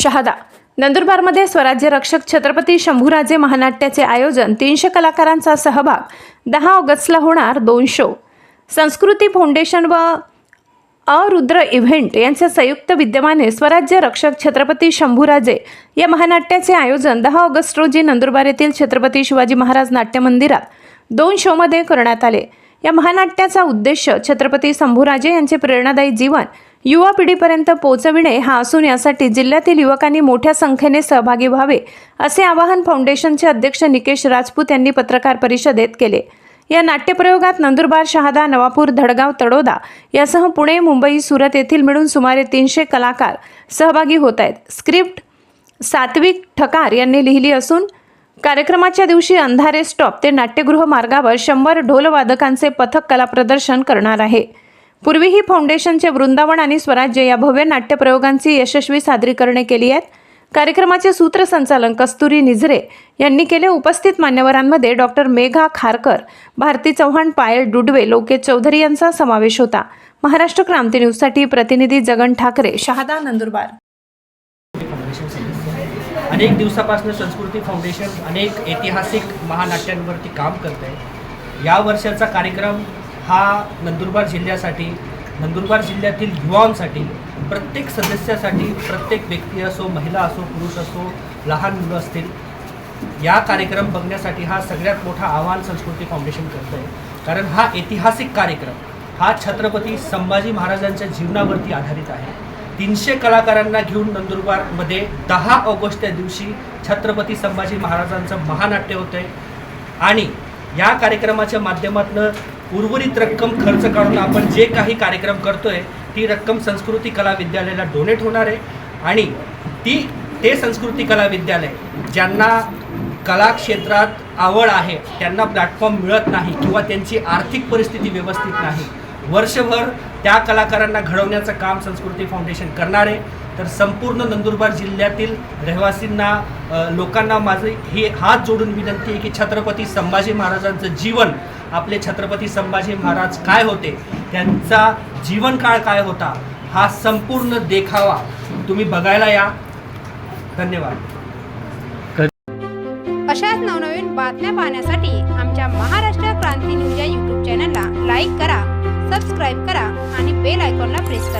शहादा. नंदुरबारमध्ये स्वराज्य रक्षक छत्रपती शंभूराजे महानाट्याचे आयोजन तीनशे कलाकारांचा सहभाग. दहा ऑगस्टला होणार दोन शो. संस्कृती फाउंडेशन व अरुद्र इव्हेंट यांच्या संयुक्त विद्यमाने स्वराज्य रक्षक छत्रपती शंभूराजे या महानाट्याचे आयोजन दहा ऑगस्ट रोजी नंदुरबार येथील छत्रपती शिवाजी महाराज नाट्य मंदिरात दोन शोमध्ये करण्यात आले. या महानाट्याचा उद्देश छत्रपती शंभूराजे यांचे प्रेरणादायी जीवन युवा पिढीपर्यंत पोहोचविणे हा असून यासाठी जिल्ह्यातील युवकांनी मोठ्या संख्येने सहभागी व्हावे असे आवाहन फाउंडेशनचे अध्यक्ष निकेश राजपूत यांनी पत्रकार परिषदेत केले. या नाट्यप्रयोगात नंदुरबार शहादा नवापूर धडगाव तडोदा यासह पुणे मुंबई सुरत येथील मिळून सुमारे तीनशे कलाकार सहभागी होत आहेत स्क्रिप्ट सात्विक ठकार यांनी लिहिली असून कार्यक्रमाच्या दिवशी अंधारे स्टॉप ते नाट्यगृह मार्गावर शंभर ढोलवादकांचे पथक कला प्रदर्शन करणार आहे. पूर्वीही फाउंडेशनचे वृंदावन आणि स्वराज्य या भव्य नाट्यप्रयोगांची यशस्वी सादरीकरणे केली आहेत. कार्यक्रमाचे सूत्रसंचालन कस्तुरी निझरे यांनी केले. उपस्थित मान्यवरांमध्ये डॉक्टर मेघा खारकर भारती चव्हाण पायल डुडवे लोकेश चौधरी यांचा समावेश होता. महाराष्ट्र क्रांती न्यूजसाठी प्रतिनिधी जगन ठाकरे शहादा नंदुरबार. अनेक दिवसापासून संस्कृती फाउंडेशन अनेक ऐतिहासिक महानाट्यांवरती काम करत आहे या वर्षाचा कार्यक्रम हा नंदुरबार जिल्ह्यासाठी नंदुरबार जिल्ह्यातील युवांसाठी प्रत्येक सदस्यासाठी प्रत्येक व्यक्ती असो महिला असो पुरुष असो लहान मुलं असतील या कार्यक्रम बघण्यासाठी हा सगळ्यात मोठा आव्हान संस्कृती फाउंडेशन करत आहे. कारण हा ऐतिहासिक कार्यक्रम हा छत्रपती संभाजी महाराजांच्या जीवनावरती आधारित आहे. तीनशे कलाकारांना घेऊन नंदुरबारमध्ये दहा ऑगस्ट या दिवशी छत्रपती संभाजी महाराजांचं महानाट्य होतं आहे आणि या कार्यक्रमाच्या माध्यमातून उर्वरित रक्कम खर्च काढून आपण जे काही कार्यक्रम करतोय ती रक्कम संस्कृती कला विद्यालयाला डोनेट होणार आहे. आणि ती ते संस्कृती कला विद्यालय ज्यांना कला क्षेत्रात आवड आहे त्यांना प्लॅटफॉर्म मिळत नाही किंवा त्यांची आर्थिक परिस्थिती व्यवस्थित नाही वर्षभर त्या कलाकारांना घडवण्याचं काम संस्कृती फाउंडेशन करणार आहे. तर संपूर्ण नंदुरबार जिल्ह्यातील रहिवासींना लोकांना माझे हे हात जोडून विनंती आहे की छत्रपती संभाजी महाराजांचं जीवन आपले छत्रपती संभाजी महाराज काय होते त्यांचा जीवनकाळ काय होता हा संपूर्ण देखावा तुम्ही बघायला या. धन्यवाद. अशाच नवनवीन बातम्या पाहण्यासाठी आमच्या महाराष्ट्र क्रांती न्यूज या यूट्यूब चॅनलला लाईक करा सबस्क्राईब करा आणि बेल आयकॉनला प्रेस करा.